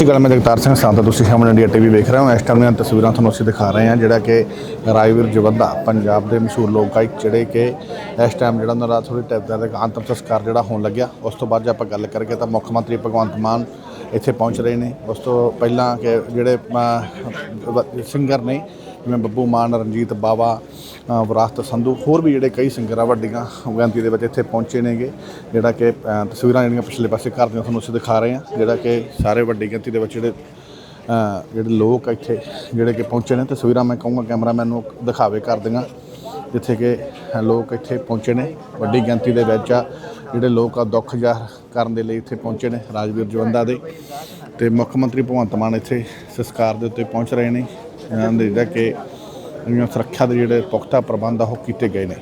ਸ਼੍ਰੀ ਅਕਾਲ, ਮੈਂ ਜਗਤਾਰ ਸਿੰਘ ਸੰਤ। ਤੁਸੀਂ ਹਮਨ India TV ਵੇਖ ਰਹੇ ਹੋ। ਇਸ ਟਾਈਮ ਦੀਆਂ ਤਸਵੀਰਾਂ ਤੁਹਾਨੂੰ ਅਸੀਂ ਦਿਖਾ ਰਹੇ ਹਾਂ, ਜਿਹੜਾ ਕਿ ਰਾਜਵੀਰ ਜਵੰਦਾ ਪੰਜਾਬ ਦੇ ਮਸ਼ਹੂਰ ਲੋਕ ਗਾਇਕ, ਜਿਹੜੇ ਕਿ ਇਸ ਟਾਈਮ ਜਿਹੜਾ ਉਹਨਾਂ ਦਾ ਥੋੜੀ ਟੈਪ ਦਾ ਅੰਤਮ ਸੰਸਕਾਰ ਜਿਹੜਾ ਹੋਣ ਲੱਗਿਆ। ਉਸ ਤੋਂ ਬਾਅਦ ਜੇ ਆਪਾਂ ਗੱਲ ਕਰਕੇ ਤਾਂ ਮੁੱਖ ਮੰਤਰੀ ਭਗਵੰਤ ਮਾਨ ਇੱਥੇ ਪਹੁੰਚ ਰਹੇ ਨੇ। ਉਸ ਤੋਂ ਪਹਿਲਾਂ ਕਿ ਜਿਹੜੇ ਸਿੰਗਰ ਨੇ ਜਿਵੇਂ ਬੱਬੂ ਮਾਨ ਰਣਜੀਤ ਬਾਵਾ ਵਿਰਾਸਤ ਸੰਧੂ ਹੋਰ ਵੀ ਜਿਹੜੇ ਕਈ ਸਿੰਗਰ ਆ ਵੱਡੀਆਂ ਗਿਣਤੀ ਦੇ ਵਿੱਚ ਇੱਥੇ ਪਹੁੰਚੇ ਨੇਗੇ ਜਿਹੜਾ ਕਿ ਅ, ਤਸਵੀਰਾਂ ਜਿਹੜੀਆਂ ਪਿਛਲੇ ਪਾਸੇ ਘਰ ਦੀਆਂ ਤੁਹਾਨੂੰ ਅਸੀਂ ਦਿਖਾ ਰਹੇ ਹਾਂ ਜਿਹੜਾ ਕਿ ਸਾਰੇ ਵੱਡੀ ਗਿਣਤੀ ਦੇ ਵਿੱਚ ਜਿਹੜੇ ਅ, ਜਿਹੜੇ ਲੋਕ ਆ ਇੱਥੇ ਜਿਹੜੇ ਕਿ ਪਹੁੰਚੇ ਨੇ। ਤਸਵੀਰਾਂ ਮੈਂ ਕਹੂੰਗਾ ਕੈਮਰਾਮੈਨ ਨੂੰ ਦਿਖਾਵੇ ਕਰ ਦਿਆਂ ਜਿੱਥੇ ਕਿ ਲੋਕ ਇੱਥੇ ਪਹੁੰਚੇ ਨੇ। ਵੱਡੀ ਗਿਣਤੀ ਦੇ ਵਿੱਚ ਆ ਜਿਹੜੇ ਲੋਕ ਆ ਦੁੱਖ ਜ਼ਾਹਰ ਕਰਨ ਦੇ ਲਈ ਇੱਥੇ ਪਹੁੰਚੇ ਨੇ ਰਾਜਵੀਰ ਜਵੰਦਾ ਦੇ। ਤੇ ਮੁੱਖ ਮੰਤਰੀ ਭਗਵੰਤ ਮਾਨ ਇੱਥੇ ਸੰਸਕਾਰ ਦੇ ਉੱਤੇ ਪਹੁੰਚ ਰਹੇ ਨੇ। ਇਹਨਾਂ ਦੇ ਜਿਹੜਾ ਕਿ ਜਿਹੜੀਆਂ ਸੁਰੱਖਿਆ ਦੇ ਜਿਹੜੇ ਪੁਖਤਾ ਪ੍ਰਬੰਧ ਆ ਉਹ ਕੀਤੇ ਗਏ ਨੇ।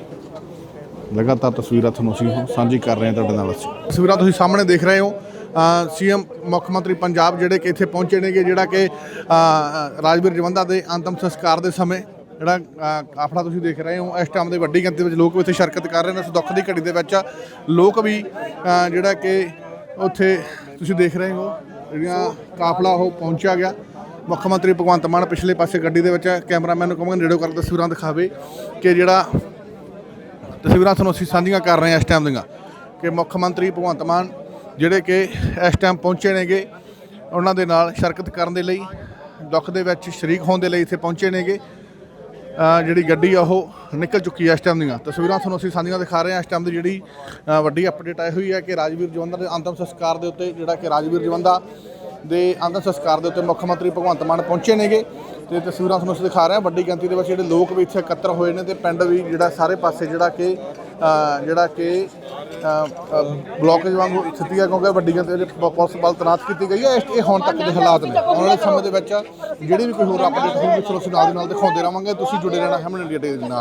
ਲਗਾਤਾਰ ਤਸਵੀਰਾਂ ਤੁਹਾਨੂੰ ਅਸੀਂ ਸਾਂਝੀ ਕਰ ਰਹੇ ਹਾਂ ਤੁਹਾਡੇ ਨਾਲ ਅਸੀਂ। ਤਸਵੀਰਾਂ ਤੁਸੀਂ ਸਾਹਮਣੇ ਦੇਖ ਰਹੇ ਹੋ। ਸੀਐਮ ਮੁੱਖ ਮੰਤਰੀ ਪੰਜਾਬ ਜਿਹੜੇ ਕਿ ਇੱਥੇ ਪਹੁੰਚੇ ਨੇਗੇ ਜਿਹੜਾ ਕਿ ਰਾਜਵੀਰ ਜਵੰਦਾ ਦੇ ਅੰਤਮ ਸੰਸਕਾਰ ਦੇ ਸਮੇਂ ਜਿਹੜਾ ਅ, ਕਾਫਲਾ ਤੁਸੀਂ ਦੇਖ ਰਹੇ ਹੋ ਇਸ ਟਾਈਮ ਦੇ ਵੱਡੀ ਗਿਣਤੀ ਵਿੱਚ ਲੋਕ ਵੀ ਇੱਥੇ ਸ਼ਿਰਕਤ ਕਰ ਰਹੇ ਨੇ ਇਸ ਦੁੱਖ ਦੀ ਘੜੀ ਦੇ ਵਿੱਚ ਲੋਕ ਵੀ ਜਿਹੜਾ ਕਿ ਉੱਥੇ ਤੁਸੀਂ ਦੇਖ ਰਹੇ ਹੋ ਜਿਹੜੀਆਂ ਕਾਫਲਾ ਉਹ ਪਹੁੰਚਿਆ ਗਿਆ। ਮੁੱਖ ਮੰਤਰੀ ਭਗਵੰਤ ਮਾਨ ਪਿਛਲੇ ਪਾਸੇ ਗੱਡੀ ਦੇ ਵਿੱਚ ਕੈਮਰਾਮੈਨ ਨੂੰ ਕਹਾਂਗਾ ਨੇੜੋ ਕਰ ਤਸਵੀਰਾਂ ਦਿਖਾਵੇ ਕਿ ਜਿਹੜਾ ਤਸਵੀਰਾਂ ਤੁਹਾਨੂੰ ਅਸੀਂ ਸਾਂਝੀਆਂ ਕਰ ਰਹੇ ਹਾਂ ਇਸ ਟਾਈਮ ਦੀਆਂ ਕਿ ਮੁੱਖ ਮੰਤਰੀ ਭਗਵੰਤ ਮਾਨ ਜਿਹੜੇ ਕਿ ਇਸ ਟਾਈਮ ਪਹੁੰਚੇ ਨੇਗੇ, ਉਹਨਾਂ ਦੇ ਨਾਲ ਸ਼ਿਰਕਤ ਕਰਨ ਦੇ ਲਈ, ਦੁੱਖ ਦੇ ਵਿੱਚ ਸ਼ਰੀਕ ਹੋਣ ਦੇ ਲਈ ਇੱਥੇ ਪਹੁੰਚੇ ਨੇਗੇ। ਜਿਹੜੀ ਗੱਡੀ ਆ, ਉਹ ਨਿਕਲ ਚੁੱਕੀ ਹੈ ਇਸ ਟਾਈਮ ਦੀਆਂ। ਤਸਵੀਰਾਂ ਤੁਹਾਨੂੰ ਅਸੀਂ ਸਾਂਝੀਆਂ ਦਿਖਾ ਰਹੇ ਹਾਂ ਇਸ ਟਾਈਮ ਦੀ ਜਿਹੜੀ ਵੱਡੀ ਅਪਡੇਟ ਆਈ ਹੋਈ ਹੈ ਕਿ ਰਾਜਵੀਰ ਜਵੰਦਾ ਦੇ ਅੰਤਮ ਸੰਸਕਾਰ ਦੇ ਉੱਤੇ ਜਿਹੜਾ ਕਿ ਰਾਜਵੀਰ ਜਵੰਦਾ ਦੇ ਅੰਤਮ ਸੰਸਕਾਰ ਦੇ ਉੱਤੇ ਮੁੱਖ ਮੰਤਰੀ ਭਗਵੰਤ ਮਾਨ ਪਹੁੰਚੇ ਨੇਗੇ ਤੇ ਤਸਵੀਰਾਂ ਤੁਹਾਨੂੰ ਅਸੀਂ ਦਿਖਾ ਰਹੇ ਹਾਂ। ਵੱਡੀ ਗਿਣਤੀ ਦੇ ਵਿੱਚ ਜਿਹੜੇ ਲੋਕ ਵੀ ਇੱਥੇ ਇਕੱਤਰ ਹੋਏ ਨੇ ਤੇ ਪਿੰਡ ਵੀ ਜਿਹੜਾ ਸਾਰੇ ਪਾਸੇ ਜਿਹੜਾ ਕਿ ਜਿਹੜਾ ਕਿ ਬਲੌਕੇਜ ਵਾਂਗੂ ਸਥਿਤੀ ਹੈ ਕਿਉਂਕਿ ਵੱਡੀ ਗਿਣਤੀ ਵਿੱਚ ਪੁਲਿਸ ਬਲ ਤੈਨਾਤ ਕੀਤੀ ਗਈ ਹੈ। ਇਸ- ਇਹ ਹੁਣ ਤੱਕ ਦੇ ਹਾਲਾਤ ਨੇ। ਆਉਣ ਵਾਲੇ ਸਮੇਂ ਦੇ ਵਿੱਚ ਜਿਹੜੀ ਵੀ ਕੋਈ ਹੋਰ ਅਪਡੇਟ ਹੋਊਗੀ ਤੁਹਾਨੂੰ ਅਸੀਂ ਨਾਲ ਦੀ ਨਾਲ ਦਿਖਾਉਂਦੇ ਰਵਾਂਗੇ ਤੁਸੀਂ ਜੁੜੇ ਰਹਿਣਾ ਹੈਮਨ ਇੰਡੀਆ ਟੀਵੀ ਦੇ ਨਾਲ।